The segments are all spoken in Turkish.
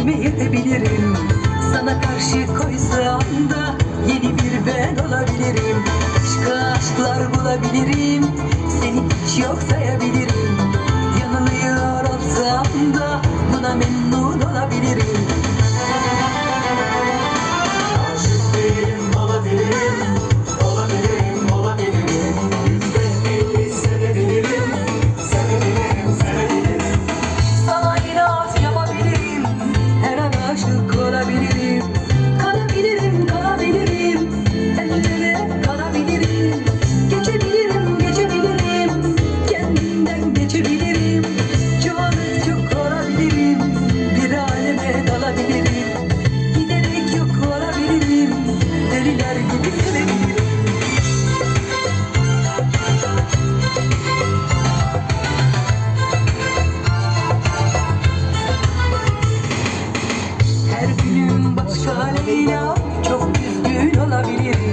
kendime yetebilirim Sana karşı koysam da yeni bir ben olabilirim. Aşka aşklar bulabilirim. Seni hiç yok sayabilirim. Yanılıyor olsam da Thank you.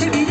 পৃথিবী